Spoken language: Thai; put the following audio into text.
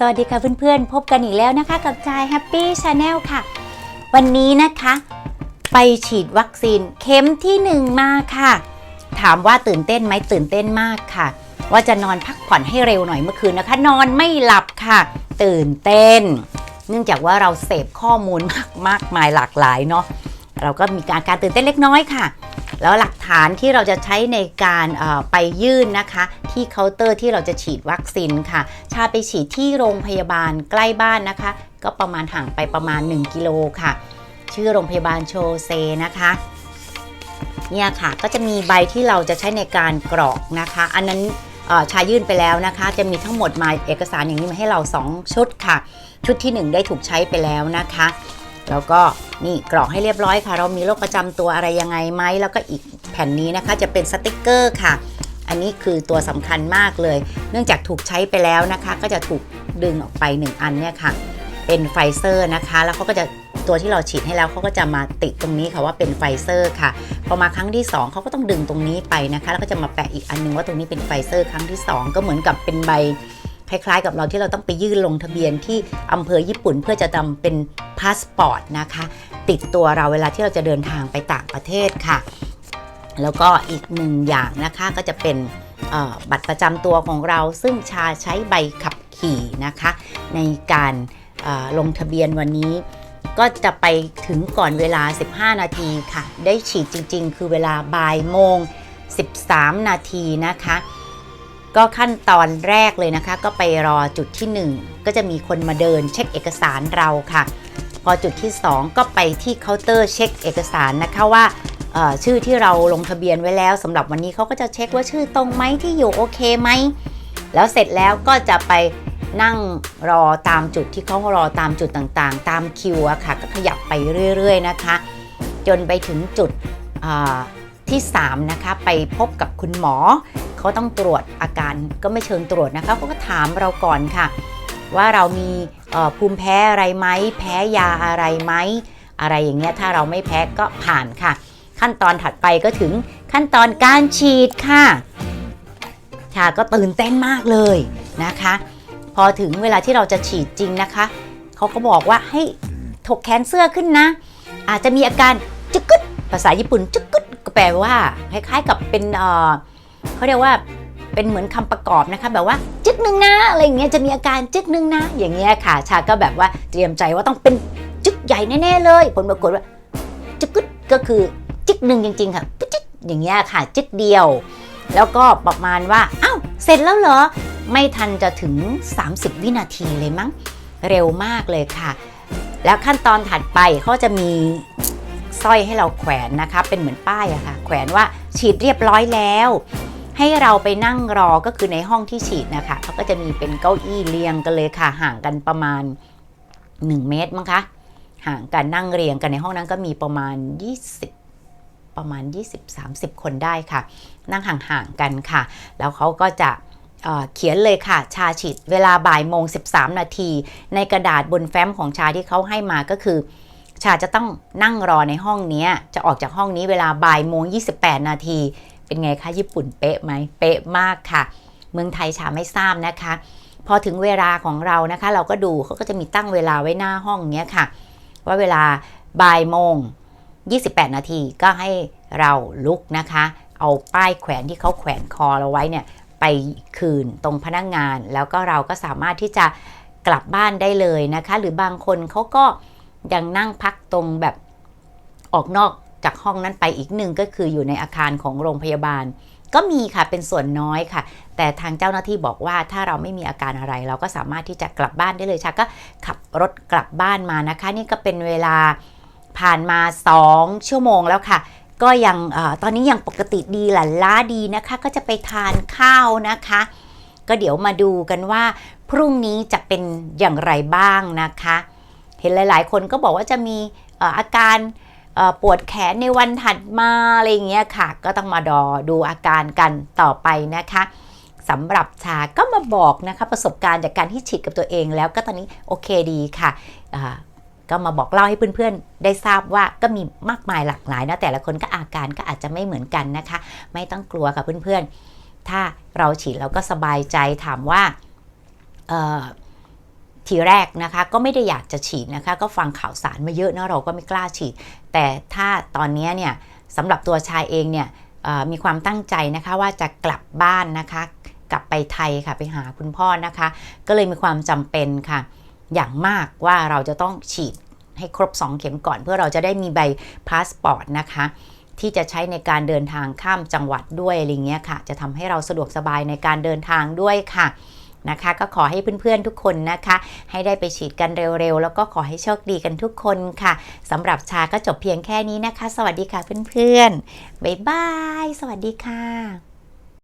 สวัสดีค่ะเพื่อนๆ พบกันอีกแล้วนะคะ กับจาย Happy Channel ค่ะ วันนี้นะคะ ไปฉีดวัคซีนเข็มที่ 1 มาค่ะ ถามว่าตื่นเต้นไหมตื่นเต้นมากค่ะ ว่าจะนอนพักผ่อนให้เร็วหน่อยเมื่อคืนนะคะ นอนไม่หลับค่ะ ตื่นเต้น เนื่องจากว่าเราเสพข้อมูลมากมากมายหลากหลายเนาะเราก็มีการการตื่นเต้นเล็กน้อยค่ะ แล้วหลักฐานที่เราจะใช้ในการไปยื่นนะคะ ที่เคาน์เตอร์ที่เราจะฉีดวัคซีนค่ะ ชาไปฉีดที่โรงพยาบาลใกล้บ้านนะคะ ก็ประมาณห่างไปประมาณ 1 กิโลค่ะ ชื่อโรงพยาบาลโชเซนะคะเนี่ยค่ะก็จะมีใบที่เราจะใช้ในการกรอกนะคะ อันนั้นชายื่นไปแล้วนะคะ จะมีทั้งหมดมาเอกสารอย่างนี้มาให้เรา 2 ชุดค่ะ ชุดที่ 1 ได้ถูกใช้ไปแล้วนะคะ แล้วก็นี่กรอกให้เรียบร้อยค่ะ เรามีโรคประจำตัวอะไรยังไงไหมแล้วก็อีกแผ่นนี้นะคะจะเป็นสติกเกอร์ค่ะ อันนี้คือตัวสำคัญมากเลย เนื่องจากถูกใช้ไปแล้วนะคะ ก็จะถูกดึงออกไป 1 อันเนี่ยค่ะ เป็นไฟเซอร์นะคะ แล้วเขาก็จะตัวที่เราฉีดให้แล้วเขาก็จะมาติดตรงนี้ค่ะว่าเป็นไฟเซอร์ค่ะ พอมาครั้งที่ 2เขาก็ต้องดึงตรงนี้ไปนะคะ แล้วก็จะมาแปะอีกอันนึงว่าตรงนี้เป็นไฟเซอร์ครั้งที่ 2 ก็เหมือนกับเป็นใบคล้ายๆ กับเราที่เราต้องไปยื่นลงทะเบียนที่อำเภอญี่ปุ่นเพื่อจะทำเป็น พาสปอร์ตนะคะ ติดตัวเราเวลาที่เราจะเดินทางไปต่างประเทศค่ะ แล้วก็อีกหนึ่งอย่างนะคะก็จะเป็นบัตรประจำตัวของเราซึ่งชาใช้ใบขับขี่นะคะ ในการลงทะเบียนวันนี้ ก็จะไปถึงก่อนเวลา 15 นาทีค่ะ ได้ฉีดจริง ๆ คือเวลาบ่ายโมง 13 นาทีนะคะ ก็ขั้นตอนแรกเลยนะคะ ก็ไปรอจุดที่ 1 ก็จะมีคนมาเดินเช็คเอกสารเราค่ะ พอจุดที่ 2 ก็ไปที่เคาน์เตอร์เช็คเอกสารนะคะว่าชื่อที่เราลงทะเบียนไว้แล้วสำหรับวันนี้เขาก็จะเช็คว่าชื่อตรงไหมที่อยู่โอเคไหมแล้วเสร็จแล้วก็จะไปนั่งรอตามจุดที่เขารอตามจุดต่างๆ ตามคิวอะค่ะก็ขยับไปเรื่อยๆนะคะ จนไปถึงจุดที่ 3 นะคะ ไปพบกับคุณหมอ เขาต้องตรวจอาการก็ไม่เชิงตรวจนะคะเขาก็ถามเราก่อนค่ะ ว่าเรามี ภูมิแพ้อะไรไหมแพ้ยาอะไรไหมอะไรอย่างเงี้ยถ้าเราไม่แพ้ก็ผ่านค่ะ ขั้นตอนถัดไปก็ถึงขั้นตอนการฉีดค่ะชาก็ตื่นเต้นมากเลยนะคะ พอถึงเวลาที่เราจะฉีดจริงนะคะเขาก็บอกว่าให้ถกแขนเสื้อขึ้นนะ อาจจะมีอาการจึกกึดภาษาญี่ปุ่นจึกกึดก็แปลว่าคล้ายๆกับเป็นเออเขาเรียกว่า เป็นเหมือนคำประกอบนะคะ แบบว่าจึกหนึ่งนะอะไรอย่างเงี้ยจะมีอาการจึกหนึ่งนะ อย่างเงี้ยค่ะ ชาก็แบบว่าเตรียมใจว่าต้องเป็นจึกใหญ่แน่ๆเลยผลปรากฏว่าจึกก็คือจึกหนึ่งจริง ๆ ค่ะจึกอย่างเงี้ยค่ะจึกเดียว แล้วก็ประมาณว่าอ้าวเสร็จแล้วเหรอไม่ทันจะถึง 30 วินาทีเลยมั้งเร็วมากเลยค่ะ แล้วขั้นตอนถัดไปเขาจะมีสร้อยให้เราแขวนนะคะ เป็นเหมือนป้ายอะค่ะ แขวนว่าฉีดเรียบร้อยแล้ว ให้เราไปนั่งรอก็คือในห้องที่ฉีดนะคะเขาก็จะมีเป็นเก้าอี้เรียงกันเลยค่ะ ห่างกันประมาณ 1 เมตรมั้งคะห่างกันนั่งเรียงกันในห้องนั้นก็มีประมาณ 20ประมาณ 20-30 คนได้ค่ะ นั่งห่างๆกันค่ะ แล้วเขาก็จะเเขียนเลยค่ะ ชาฉีดเวลาบ่ายโมง 13 นาที ในกระดาษบนแฟ้มของชาที่เขาให้มาก็คือ ชาจะต้องนั่งรอในห้องนี้จะออกจากห้องนี้เวลาบ่ายโมง 28 นาที เป็นไงคะญี่ปุ่นเป๊ะไหมเป๊ะมากค่ะ เมืองไทยชาไม่ทราบนะคะ พอถึงเวลาของเรานะคะ เราก็ดูเขาก็จะมีตั้งเวลาไว้หน้าห้องเนี้ยค่ะ ว่าเวลาบ่ายโมง 28 นาทีก็ให้เราลุกนะคะ เอาป้ายแขวนที่เขาแขวนคอเราไว้เนี่ยไปคืนตรงพนักงงาน แล้วก็เราก็สามารถที่จะกลับบ้านได้เลยนะคะ หรือบางคนเขาก็ยังนั่งพักตรงแบบออกนอก จากห้องนั้นไปอีกหนึ่งก็คืออยู่ในอาคารของโรงพยาบาล ก็มีค่ะเป็นส่วนน้อยค่ะ แต่ทางเจ้าหน้าที่บอกว่าถ้าเราไม่มีอาการอะไร เราก็สามารถที่จะกลับบ้านได้เลยชาก็ขับรถกลับบ้านมานะคะ นี่ก็เป็นเวลาผ่านมา 2 ชั่วโมงแล้วค่ะ ก็ยังอตอนนี้ยังปกติดีหลั่นล้าดีนะคะ ก็จะไปทานข้าวนะคะ ก็เดี๋ยวมาดูกันว่า พรุ่งนี้จะเป็นอย่างไรบ้างนะคะ เห็นหลาย ๆ คนก็บอกว่าจะมีอาการ ปวดแขนในวันถัดมาอะไรอย่างเงี้ยค่ะ ก็ต้องมาดอดูอาการกันต่อไปนะคะสำหรับชาก็มาบอกนะคะประสบการณ์จากการที่ฉีดกับตัวเองแล้วก็ตอนนี้โอเคดีค่ะก็มาบอกเล่าให้เพื่อนๆ ได้ทราบว่าก็มีมากมายหลากหลายนะแต่ละคนก็อาการก็อาจจะไม่เหมือนกันนะคะ ไม่ต้องกลัวค่ะเพื่อนๆ ถ้าเราฉีดเราก็สบายใจถามว่า ทีแรกนะคะก็ไม่ได้อยากจะฉีดนะคะ ก็ฟังข่าวสารมาเยอะนะเราก็ไม่กล้าฉีด แต่ถ้าตอนนี้เนี่ยสำหรับตัวชายเองเนี่ยมีความตั้งใจนะคะว่าจะกลับบ้านนะคะ กลับไปไทยค่ะไปหาคุณพ่อนะคะ ก็เลยมีความจำเป็นค่ะ อย่างมากว่าเราจะต้องฉีดให้ครบ 2 เข็มก่อน เพื่อเราจะได้มีใบพาสปอร์ตนะคะที่จะใช้ในการเดินทางข้ามจังหวัดด้วยอะไรเงี้ยค่ะ จะทำให้เราสะดวกสบายในการเดินทางด้วยค่ะ นะคะ ก็ขอให้เพื่อนๆทุกคนนะคะ ให้ได้ไปฉีดกันเร็วๆ แล้วก็ขอให้โชคดีกันทุกคนค่ะสำหรับชาก็จบเพียงแค่นี้นะคะ สวัสดีค่ะเพื่อนๆบ๊ายบาย สวัสดีค่ะ